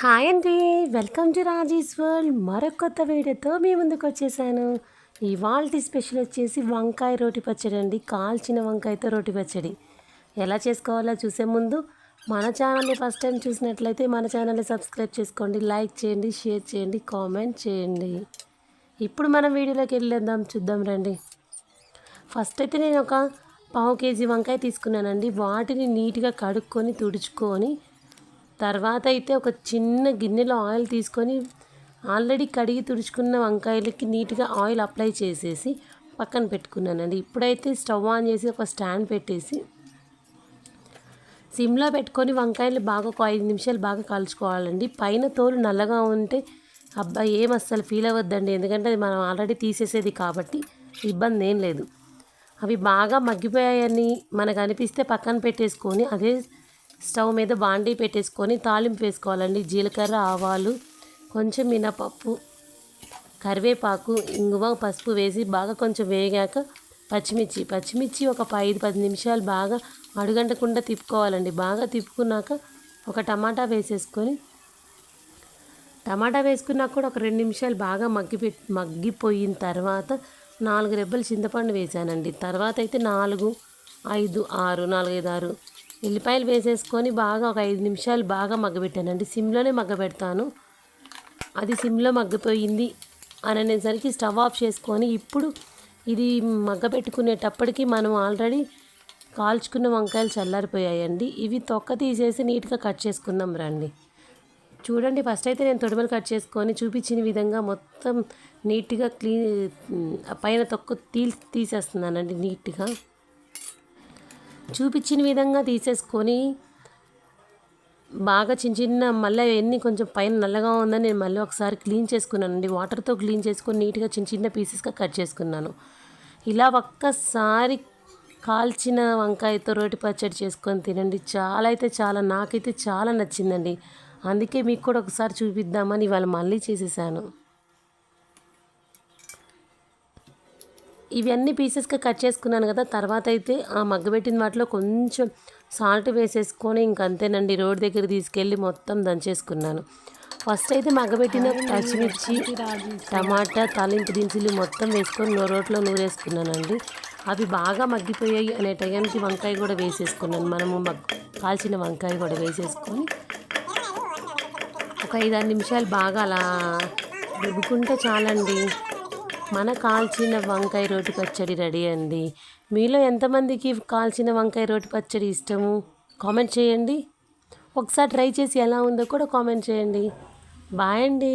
Hi అండి. Welcome to Raji's world. మరొక కొత్త వీడియోతో మీ ముందుకు వచ్చేసాను. ఇవాళ స్పెషల్ వచ్చేసి వంకాయ రోటి పచ్చడి అండి. కాల్చిన వంకాయతో రోటి పచ్చడి. ఎలా చేసుకోవాలో చూసే ముందు మన ఛానల్ని ఫస్ట్ టైం చూసినట్లయితే మన ఛానల్ని సబ్స్క్రైబ్ చేసుకోండి. లైక్ చేయండి షేర్ చేయండి కామెంట్ చేయండి. ఇప్పుడు మనం వీడియోలోకి వెళ్ళేద్దాం. చూద్దాం రండి. ఫస్ట్ అయితే నేను ఒక పావు కేజీ వంకాయ తీసుకున్నానండి. వాటిని నీట్గా కడుక్కొని తుడుచుకొని తర్వాత అయితే ఒక చిన్న గిన్నెలో ఆయిల్ తీసుకొని ఆల్రెడీ కడిగి తుడుచుకున్న వంకాయలకి నీట్గా ఆయిల్ అప్లై చేసేసి పక్కన పెట్టుకున్నానండి. ఇప్పుడైతే స్టవ్ ఆన్ చేసి ఒక స్టాండ్ పెట్టేసి సిమ్లో పెట్టుకొని వంకాయలు బాగా ఒక ఐదు నిమిషాలు బాగా కాల్చుకోవాలండి. పైన తోలు నల్లగా ఉంటే అబ్బాయి ఏం అస్సలు ఫీల్ అవ్వద్దండి. ఎందుకంటే అది మనం ఆల్రెడీ తీసేసేది కాబట్టి ఇబ్బంది ఏం లేదు. అవి బాగా మగ్గిపోయాయని మనకు అనిపిస్తే పక్కన పెట్టేసుకొని అదే స్టవ్ మీద బాండీ పెట్టేసుకొని తాలింపు వేసుకోవాలండి. జీలకర్ర ఆవాలు కొంచెం మినపప్పు కరివేపాకు ఇంగువ పసుపు వేసి బాగా కొంచెం వేగాక పచ్చిమిర్చి పచ్చిమిర్చి ఒక ఐదు పది నిమిషాలు బాగా అడుగంటకుండా తిప్పుకోవాలండి. బాగా తిప్పుకున్నాక ఒక టమాటా వేసేసుకొని టమాటా వేసుకున్నాక కూడా ఒక రెండు నిమిషాలు బాగా మగ్గి మగ్గిపోయిన తర్వాత నాలుగు రెబ్బలు చింతపండు వేసానండి. తర్వాత అయితే నాలుగు ఐదు ఆరు నాలుగైదు ఆరు ఎల్లిపాయలు వేసేసుకొని బాగా ఒక ఐదు నిమిషాలు బాగా మగ్గబెట్టానండి. సిమ్లోనే మగ్గబెడతాను. అది సిమ్లో మగ్గిపోయింది అని అనేసరికి స్టవ్ ఆఫ్ చేసుకొని ఇప్పుడు ఇది మగ్గబెట్టుకునేటప్పటికి మనం ఆల్రెడీ కాల్చుకున్న వంకాయలు చల్లారిపోయాయండి. ఇవి తొక్క తీసేసి నీట్గా కట్ చేసుకుందాం రండి. చూడండి ఫస్ట్ అయితే నేను తొడిమలు కట్ చేసుకొని చూపించిన విధంగా మొత్తం నీట్గా క్లీన్ పైన తొక్క తీ తీసేస్తున్నానండి నీట్గా. చూపించిన విధంగా తీసేసుకొని బాగా చిన్న చిన్న మళ్ళీ అవన్నీ కొంచెం పైన నల్లగా ఉందని నేను మళ్ళీ ఒకసారి క్లీన్ చేసుకున్నానండి. వాటర్తో క్లీన్ చేసుకొని నీట్గా చిన్న చిన్న పీసెస్గా కట్ చేసుకున్నాను. ఇలా ఒక్కసారి కాల్చిన వంకాయతో రోటి పచ్చడి చేసుకొని తినండి. చాలా అయితే చాలా నాకైతే చాలా నచ్చిందండి. అందుకే మీకు కూడా ఒకసారి చూపిద్దామని ఇవాళ మళ్ళీ చేసేసాను. ఇవన్నీ పీసెస్గా కట్ చేసుకున్నాను కదా తర్వాత అయితే ఆ మగ్గబెట్టిన వాటిలో కొంచెం సాల్ట్ వేసేసుకొని ఇంకంతేనండి రోడ్ దగ్గర తీసుకెళ్ళి మొత్తం దంచేసుకున్నాను. ఫస్ట్ అయితే మగ్గబెట్టిన పచ్చిమిర్చి టమాటా తాలింపు దినుసులు మొత్తం వేసుకొని రోట్లో నూరేసుకున్నానండి. అవి బాగా మగ్గిపోయాయి అనే టైంకి వంకాయ కూడా వేసేసుకున్నాను. మనము మగ్ కాల్చిన వంకాయ కూడా వేసేసుకొని ఒక ఐదారు నిమిషాలు బాగా అలా రుబ్బుకుంటే చాలండి. మన కాల్చిన వంకాయ రోటి పచ్చడి రెడీ అండి. మీలో ఎంతమందికి కాల్చిన వంకాయ రోటి పచ్చడి ఇష్టము? కామెంట్ చేయండి. ఒకసారి ట్రై చేసి ఎలా ఉందో కూడా కామెంట్ చేయండి. బాయ్ అండి.